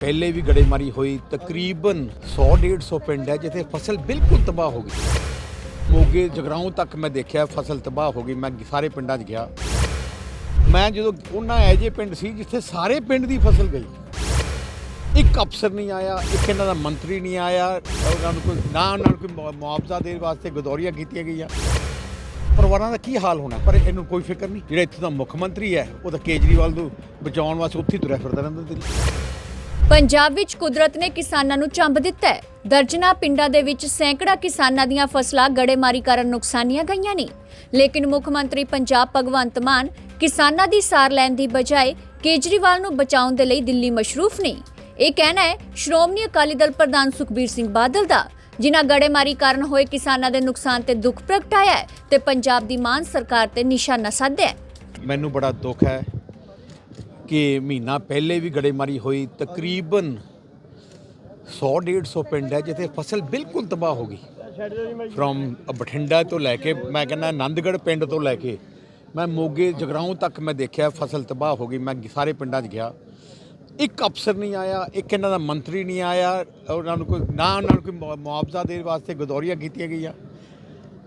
ਪਹਿਲੇ ਵੀ ਗੜੇਮਾਰੀ ਹੋਈ, ਤਕਰੀਬਨ 100 150 ਪਿੰਡ ਹੈ ਜਿੱਥੇ ਫਸਲ ਬਿਲਕੁਲ ਤਬਾਹ ਹੋ ਗਈ। ਮੋਗੇ ਜਗਰਾਉਂ ਤੱਕ ਮੈਂ ਦੇਖਿਆ ਫਸਲ ਤਬਾਹ ਹੋ ਗਈ, ਮੈਂ ਸਾਰੇ ਪਿੰਡਾਂ 'ਚ ਗਿਆ। ਮੈਂ ਜਦੋਂ ਉਹਨਾਂ ਐਜੇ ਪਿੰਡ ਸੀ ਜਿੱਥੇ ਸਾਰੇ ਪਿੰਡ ਦੀ ਫਸਲ ਗਈ। ਇੱਕ ਅਫਸਰ ਨਹੀਂ ਆਇਆ, ਇੱਕ ਇਹਨਾਂ ਦਾ ਮੰਤਰੀ ਨਹੀਂ ਆਇਆ, ਉਹਨਾਂ ਨੂੰ ਕੋਈ ਨਾ ਉਹਨਾਂ ਨੂੰ ਕੋਈ ਮੁਆਵਜ਼ਾ ਦੇਣ ਵਾਸਤੇ ਗਦੌਰੀਆਂ ਕੀਤੀਆਂ ਗਈਆਂ। ਪਰਿਵਾਰਾਂ ਦਾ ਕੀ ਹਾਲ ਹੋਣਾ? ਪਰ ਇਹਨੂੰ ਕੋਈ ਫਿਕਰ ਨਹੀਂ। ਜਿਹੜਾ ਇੱਥੇ ਦਾ ਮੁੱਖ ਮੰਤਰੀ ਹੈ, ਉਹ ਤਾਂ ਕੇਜਰੀਵਾਲ ਨੂੰ ਬਚਾਉਣ ਵਾਸਤੇ ਉੱਥੇ ਹੀ ਤੁਰਿਆ ਫਿਰਦਾ ਰਹਿੰਦਾ ਦਿੱਲੀ ਪੰਜਾਬ ਵਿੱਚ ਕੁਦਰਤ ਨੇ ਕਿਸਾਨਾਂ ਨੂੰ ਚੰਬ ਦਿੱਤਾ ਹੈ। ਦਰਜਨਾ ਪਿੰਡਾਂ ਦੇ ਵਿੱਚ ਸੈਂਕੜਾ ਕਿਸਾਨਾਂ ਦੀਆਂ ਫਸਲਾਂ ਗੜੇਮਾਰੀ ਕਾਰਨ ਨੁਕਸਾਨੀਆਂ ਗਈਆਂ ਨੇ। ਲੇਕਿਨ ਮੁੱਖ ਮੰਤਰੀ ਪੰਜਾਬ ਭਗਵੰਤ ਮਾਨ ਕਿਸਾਨਾਂ ਦੀ ਸਾਰ ਲੈਣ ਦੀ ਬਜਾਏ ਕੇਜਰੀਵਾਲ ਨੂੰ ਬਚਾਉਣ ਦੇ ਲਈ ਦਿੱਲੀ ਮਸ਼ਰੂਫ ਨੇ। ਇਹ ਕਹਿਣਾ ਹੈ, ਸ਼੍ਰੋਮਣੀ ਅਕਾਲੀ ਦਲ ਪ੍ਰਧਾਨ ਸੁਖਬੀਰ ਸਿੰਘ ਬਾਦਲ ਦਾ, ਜਿਨ੍ਹਾਂ ਗੜੇਮਾਰੀ ਕਾਰਨ ਹੋਏ ਕਿਸਾਨਾਂ ਦੇ ਨੁਕਸਾਨ ਤੇ ਦੁੱਖ ਪ੍ਰਗਟਾਇਆ ਤੇ ਪੰਜਾਬ ਦੀ ਮਾਨ ਸਰਕਾਰ ਤੇ ਨਿਸ਼ਾਨਾ ਸਾਧਿਆ ਮੈਨੂੰ ਬੜਾ ਦੁੱਖ ਹੈ ਕਿ ਮਹੀਨਾ ਪਹਿਲੇ ਵੀ ਗੜੇਮਾਰੀ ਹੋਈ ਤਕਰੀਬਨ 100 150 ਪਿੰਡ ਹੈ ਜਿੱਥੇ ਫਸਲ ਬਿਲਕੁਲ ਤਬਾਹ ਹੋ ਗਈ। ਫਰੋਮ ਬਠਿੰਡਾ ਤੋਂ ਲੈ ਕੇ ਮੈਂ ਕਹਿੰਦਾ ਆਨੰਦਗੜ੍ਹ ਪਿੰਡ ਤੋਂ ਲੈ ਕੇ ਮੈਂ ਮੋਗੇ ਜਗਰਾਉਂ ਤੱਕ ਮੈਂ ਦੇਖਿਆ ਫਸਲ ਤਬਾਹ ਹੋ ਗਈ ਮੈਂ ਸਾਰੇ ਪਿੰਡਾਂ 'ਚ ਗਿਆ। ਇੱਕ ਅਫਸਰ ਨਹੀਂ ਆਇਆ ਇੱਕ ਇਹਨਾਂ ਦਾ ਮੰਤਰੀ ਨਹੀਂ ਆਇਆ ਉਹਨਾਂ ਨੂੰ ਕੋਈ ਨਾ ਉਹਨਾਂ ਨੂੰ ਕੋਈ ਮੁਆਵਜ਼ਾ ਦੇਣ ਵਾਸਤੇ ਗਦੌਰੀਆਂ ਕੀਤੀਆਂ ਗਈਆਂ।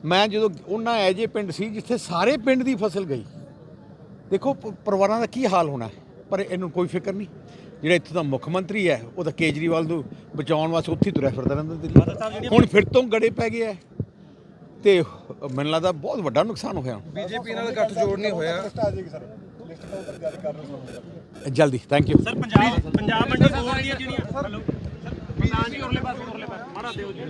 ਮੈਂ ਜਦੋਂ ਉਹਨਾਂ ਐਜੇ ਪਿੰਡ ਸੀ ਜਿੱਥੇ ਸਾਰੇ ਪਿੰਡ ਦੀ ਫਸਲ ਗਈ ਦੇਖੋ ਪਰਿਵਾਰਾਂ ਦਾ ਕੀ ਹਾਲ ਹੋਣਾ ਹੈ, ਪਰ ਇਹਨੂੰ ਕੋਈ ਫਿਕਰ ਨਹੀਂ। ਜਿਹੜਾ ਇੱਥੇ ਦਾ ਮੁੱਖ ਮੰਤਰੀ ਹੈ ਉਹ ਤਾਂ ਕੇਜਰੀਵਾਲ ਨੂੰ ਬਚਾਉਣ ਵਾਸਤੇ ਉੱਥੇ ਤੁਰਿਆ ਫਿਰਦਾ ਰਹਿੰਦਾ ਦਿੱਲੀ। ਹੁਣ ਫਿਰ ਤੋਂ ਗੜੇ ਪੈ ਗਏ ਹੈ ਤੇ ਮੈਨੂੰ ਲੱਗਦਾ ਬਹੁਤ ਵੱਡਾ ਨੁਕਸਾਨ ਹੋਇਆ। ਬੀਜੇਪੀ ਨਾਲ ਗੱਠ ਜੋੜ ਨਹੀਂ ਹੋਇਆ। ਜਲਦੀ thank you sir Punjab Punjab Mandi board ਦੀਆਂ ਜਿਹੜੀਆਂ ਹੈਲੋ ਪ੍ਰਧਾਨ ਜੀ ਉਰਲੇ ਪਾਸੇ ਉਰਲੇ ਪਾਸੇ। ਮਾੜਾ ਦਿਓ ਜੀ।